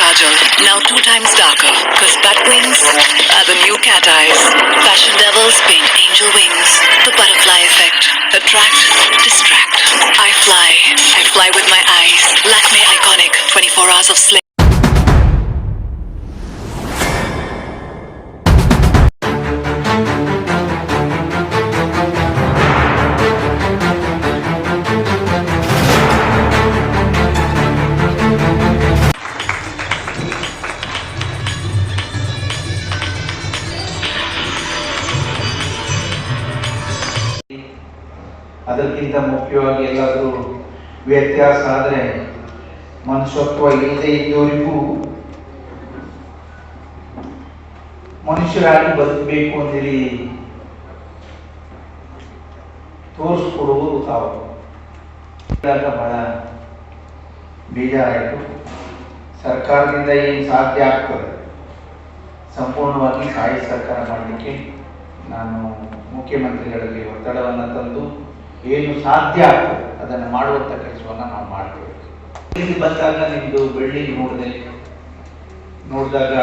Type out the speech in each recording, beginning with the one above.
kajal, now two times darker. Cause bat wings are the new cat eyes. Fashion devils paint angel wings. The butterfly effect. Attract, distract. I fly. I fly with my eyes. Lakme iconic. 24 hours of slay. ಅದಕ್ಕಿಂತ ಮುಖ್ಯವಾಗಿ ಎಲ್ಲಾದರೂ ವ್ಯತ್ಯಾಸ ಆದರೆ ಮನುಷ್ಯತ್ವ ಇಲ್ಲದೆ ಇದ್ದವರಿಗೂ ಮನುಷ್ಯರಾಗಿ ಬದುಕಬೇಕು ಅಂತೇಳಿ ತೋರಿಸ್ಕೊಡುವುದು ತಾವು. ಬಹಳ ಬೇಜಾರಾಯಿತು. ಸರ್ಕಾರದಿಂದ ಏನು ಸಾಧ್ಯ ಆಗ್ತದೆ? ಸಂಪೂರ್ಣವಾಗಿ ಸಾಯಿ ಸರ್ಕಾರ ಮಾಡಲಿಕ್ಕೆ ನಾನು ಮುಖ್ಯಮಂತ್ರಿಗಳಲ್ಲಿ ಒತ್ತಡವನ್ನು ತಂದು ಏನು ಸಾಧ್ಯ ಆಗ್ತದೆ ಅದನ್ನು ಮಾಡುವಂಥ ಕೆಲಸವನ್ನು ನಾವು ಮಾಡ್ತೇವೆ. ಇಲ್ಲಿ ಬಂದಾಗ ನಿಮ್ಮದು ಬೆಳ್ಳಿ ನೋಡಿದೆ ನೋಡಿದಾಗ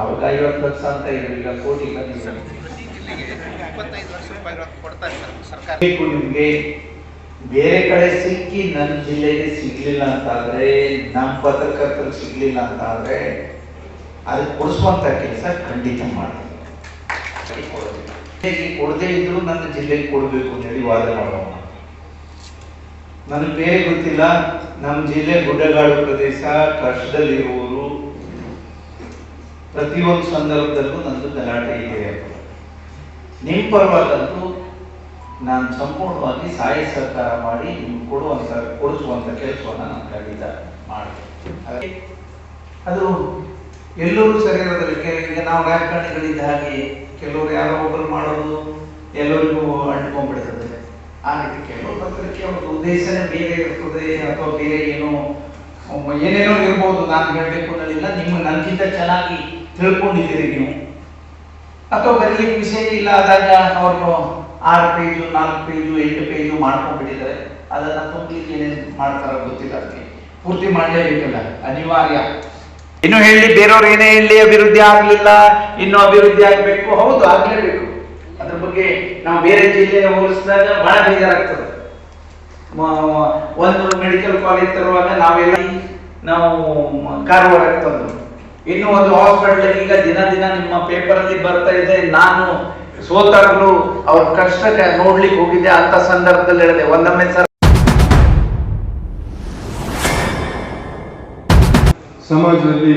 ಅವಾಗ ಐವತ್ತು ಲಕ್ಷ ಅಂತ ಇರಲಿಲ್ಲ ಕೋಟಿ ಬೇಕು ನಿಮಗೆ. ಬೇರೆ ಕಡೆ ಸಿಕ್ಕಿ ನನ್ನ ಜಿಲ್ಲೆಗೆ ಸಿಗ್ಲಿಲ್ಲ ಅಂತಾದ್ರೆ ನಮ್ಮ ಪತ್ರಕರ್ತರು ಸಿಗ್ಲಿಲ್ಲ ಅಂತಾದ್ರೆ ಅದಕ್ಕೆ ಕೊಡಿಸುವಂತ ಕೆಲಸ ಖಂಡಿತ ಮಾಡ್ತೀನಿ. ಹೇಗೆ ಕೊಡದೇ ಇದ್ರು ನನ್ನ ಜಿಲ್ಲೆಗೆ ಕೊಡಬೇಕು ಅಂತ ಹೇಳಿ ವಾದ ಮಾಡೋಣ ನನಗೆ ಬೇರೆ ಗೊತ್ತಿಲ್ಲ ನಮ್ಮ ಜಿಲ್ಲೆ ಗುಡ್ಡಗಾಡು ಪ್ರದೇಶ ಕಷ್ಟದಲ್ಲಿರುವವರು ಪ್ರತಿಯೊಂದು ಸಂದರ್ಭದಲ್ಲೂ ನಂದು ಗಲಾಟೆ ಇದೆ. ನಿಮ್ಮ ಪರವಾಗಂತೂ ನಾನು ಸಂಪೂರ್ಣವಾಗಿ ಸಹಾಯ ಸರ್ಕಾರ ಮಾಡಿ ನಿಮ್ಗೆ ಕೊಡುವಂತ, ಕೊಡಿಸುವಂತ ಕೆಲಸವನ್ನು ನಾನು ಖಂಡಿತ ಮಾಡಿದೆ ಅದು ಎಲ್ಲರೂ ಸರಿ ಇರೋದಕ್ಕೆ ಈಗ ನಾವು ರಾಜಕಾರಣಿಗಳಿದ್ದ ಹಾಗೆ ಕೆಲವರು ಯಾರೋ ಒಬ್ಬರು ಮಾಡೋದು ಎಲ್ಲರಿಗೂ ಅಂಟ್ಕೊಂಡ್ಬಿಡ್ತದೆ. ಆ ರೀತಿ ಕೆಲವು ಪತ್ರಿಕೆ ಒಂದು ಉದ್ದೇಶನೇ ಬೇರೆ ಇರ್ತದೆ ಅಥವಾ ಬೇರೆ ಏನೋ ಏನೇನೋ ಇರ್ಬೋದು ನಾನು ಹೇಳಬೇಕು ಅನ್ನೋದಿಲ್ಲ. ನಿಮ್ಮ ನನಗಿಂತ ಚೆನ್ನಾಗಿ ತಿಳ್ಕೊಂಡಿದ್ದೀರಿ ನೀವು. ಅಥವಾ ಬರೀಲಿಕ್ಕೆ ವಿಷಯ ಇಲ್ಲ ಆದಾಗ ಅವರು ಆರು ಪೇಜು ನಾಲ್ಕು ಪೇಜು ಎಂಟು ಪೇಜು ಮಾಡ್ಕೊಂಡ್ಬಿಟ್ಟಿದ್ದಾರೆ. ಅದನ್ನು ತುಂಬಲಿಕ್ಕೆ ಏನೇನು ಮಾಡ್ತಾರೋ ಗೊತ್ತಿಲ್ಲ ಅದಕ್ಕೆ. ಪೂರ್ತಿ ಮಾಡಲೇಬೇಕಲ್ಲ. ಅನಿವಾರ್ಯ. ಇನ್ನು ಹೇಳಿ ಬೇರೆಯವ್ರು ಏನೇ ಹೇಳಿ ಅಭಿವೃದ್ಧಿ ಆಗ್ಲಿಲ್ಲ, ಇನ್ನು ಅಭಿವೃದ್ಧಿ ಆಗ್ಬೇಕು. ಹೌದು, ಆಗ್ಲೇಬೇಕು. ಅದ್ರ ಬಗ್ಗೆ ನಾವು ಬೇರೆ ಜಿಲ್ಲೆ ಹೋಲಿಸಿದಾಗ ಬಹಳ ಬೇಜಾರಾಗ್ತದೆ. ಒಂದು ಮೆಡಿಕಲ್ ಕಾಲೇಜ್ ತರುವಾಗ ನಾವೆಲ್ಲ ನಾವು ಕಾರವಾರಕ್ಕೆ ತಂದು. ಇನ್ನು ಒಂದು ಹಾಸ್ಪಿಟಲ್ ಈಗ ದಿನ ದಿನ ನಿಮ್ಮ ಪೇಪರ್ ಅಲ್ಲಿ ಬರ್ತಾ ಇದೆ, ನಾನು ಸೋತಾಗ್ಲು ಅವ್ರ ಕಷ್ಟ ನೋಡ್ಲಿಕ್ಕೆ ಹೋಗಿದ್ದೆ ಅಂತ ಸಂದರ್ಭದಲ್ಲಿ ಹೇಳಿದೆ. ಒಂದೊಮ್ಮೆ ಸರ್ ಸಮಾಜದಲ್ಲಿ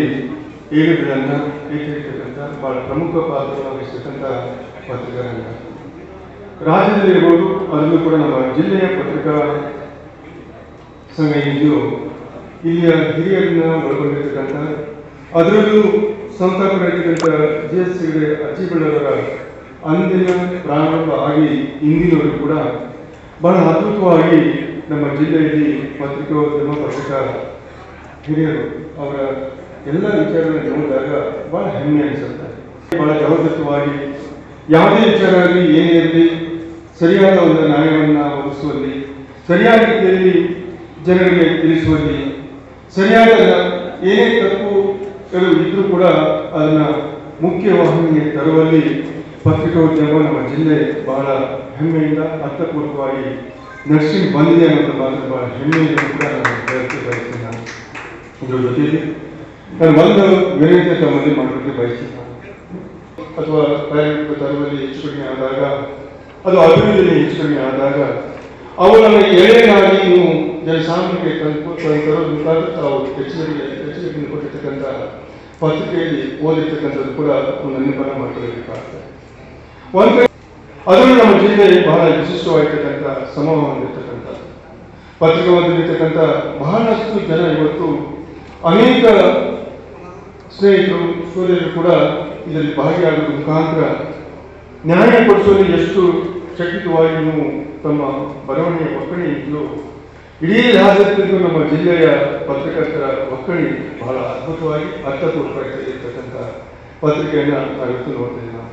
ಏಳುಗಳನ್ನು ಏಕೈತಕ್ಕಂಥ ಬಹಳ ಪ್ರಮುಖ ಪಾತ್ರವನ್ನು ವಹಿಸ್ತಕ್ಕಂಥ ಪತ್ರಿಕಾರಂಗ. ರಾಜ್ಯದಲ್ಲಿರ್ಬೋದು, ಅದನ್ನು ಕೂಡ ನಮ್ಮ ಜಿಲ್ಲೆಯ ಪತ್ರಿಕಾ ಸಂಘ ಇದು ಇಲ್ಲಿಯ ಹಿರಿಯರನ್ನ ಒಳಗೊಂಡಿರ್ತಕ್ಕಂಥ, ಅದರಲ್ಲೂ ಸಂತಾಪರಾಗಿರ್ತಕ್ಕಂಥ ಜಿ ಎಸ್ ಸಿ ಅಜ್ಜಿಗಳವರ ಅಂದಿನ ಪ್ರಾರಂಭ ಆಗಿ ಇಂದಿನವರು ಕೂಡ ಬಹಳ ಅದ್ಭುತವಾಗಿ ನಮ್ಮ ಜಿಲ್ಲೆಯಲ್ಲಿ ಪತ್ರಿಕೋದ್ಯಮ ಪತ್ರಿಕಾ ಹಿರಿಯರು ಅವರ ಎಲ್ಲ ವಿಚಾರಗಳನ್ನು ನೋಡಿದಾಗ ಬಹಳ ಹೆಮ್ಮೆ ಅನಿಸುತ್ತೆ. ಬಹಳ ಜವಾಬ್ದಾರಿತವಾಗಿ ಯಾವುದೇ ವಿಚಾರ ಆಗಲಿ ಏನೇ ಇರಲಿ, ಸರಿಯಾದ ಒಂದು ನ್ಯಾಯವನ್ನು ಒದಗಿಸುವಲ್ಲಿ, ಸರಿಯಾದ ರೀತಿಯಲ್ಲಿ ಜನರಿಗೆ ತಿಳಿಸುವಲ್ಲಿ, ಸರಿಯಾದ ಏನೇ ತಪ್ಪುಗಳು ಇದ್ರೂ ಕೂಡ ಅದನ್ನ ಮುಖ್ಯ ವಾಹಿನಿಗೆ ತರುವಲ್ಲಿ ಪತ್ರಿಕೋದ್ಯಮ ನಮ್ಮ ಜಿಲ್ಲೆ ಬಹಳ ಹೆಮ್ಮೆಯಿಂದ ಅರ್ಥಪೂರ್ವಕವಾಗಿ ನರ್ಸಿಂಗ್ ಬಂದಿದೆ ಅನ್ನೋದು ಬಹಳ ಹೆಮ್ಮೆಯಿಂದ ಕೂಡ ನಾನು ಬಯಸ್ತೀನಿ. ಇದ್ರ ಜೊತೆಯಲ್ಲಿ ನಾನು ಒಂದು ವಿನಂತಿ ತಮ್ಮಲ್ಲಿ ಮಾಡೋಕ್ಕೆ ಬಯಸ್ತೀನಿ ಅಥವಾ ಪ್ರಯಾಣಿಕ ತರುವಲ್ಲಿ ಹೆಚ್ಚು ಕಡಿಮೆ ಆದಾಗ, ಅದು ಅಭಿವೃದ್ಧಿಯಲ್ಲಿ ಹೆಚ್ಚು ಕಡಿಮೆ ಆದಾಗ ಅವುಗಳನ್ನು ಎಳೆಯಾಗಿ ನೀವು ಜನಸಾಮಾನ್ಯಕ್ಕೆ ತರೋದ್ರ ಮುಖಾಂತರ ತಾವು ಹೆಚ್ಚುವರಿ ಹೆಚ್ಚುವರಿ ಕೊಟ್ಟಿರ್ತಕ್ಕಂಥ ಪತ್ರಿಕೆಯಲ್ಲಿ ಓದಿರ್ತಕ್ಕಂಥದ್ದು ಕೂಡ ಒಂದು ನೆನಪನ್ನು ಮಾಡಿಕೊಳ್ಳಬೇಕಾಗ್ತದೆ ಒಂದು ಅದರಲ್ಲಿ ನಮ್ಮ ಜಿಲ್ಲೆ ಬಹಳ ವಿಶಿಷ್ಟವಾಗಿರ್ತಕ್ಕಂಥ ಸಮೂಹ ಹೊಂದಿರ್ತಕ್ಕಂಥ ಪತ್ರಿಕೆ ಹೊಂದಿರ್ತಕ್ಕಂಥ ಬಹಳಷ್ಟು ಜನ ಇವತ್ತು ಅನೇಕ ಸ್ನೇಹಿತರು ಸೂರ್ಯರು ಕೂಡ ಇದರಲ್ಲಿ ಭಾಗಿಯಾಗುವ ಮುಖಾಂತರ ನ್ಯಾಯ ಕೊಡಿಸುವಲ್ಲಿ ಎಷ್ಟು ಶಕ್ತಿತವಾಗಿ ನೀವು ತಮ್ಮ ಬರವಣಿಗೆ ಒಕ್ಕಣೆ ಇದ್ದು ಇಡೀ ರಾಜ್ಯದಲ್ಲಿಗೂ ನಮ್ಮ ಜಿಲ್ಲೆಯ ಪತ್ರಕರ್ತರ ಒಕ್ಕಣೆ ಬಹಳ ಅದ್ಭುತವಾಗಿ ಅರ್ಥಪೂರ್ವಕವಾಗಿ ಇರ್ತಕ್ಕಂಥ ಪತ್ರಿಕೆಯನ್ನು ನಾವು ನೋಡ್ತಾ.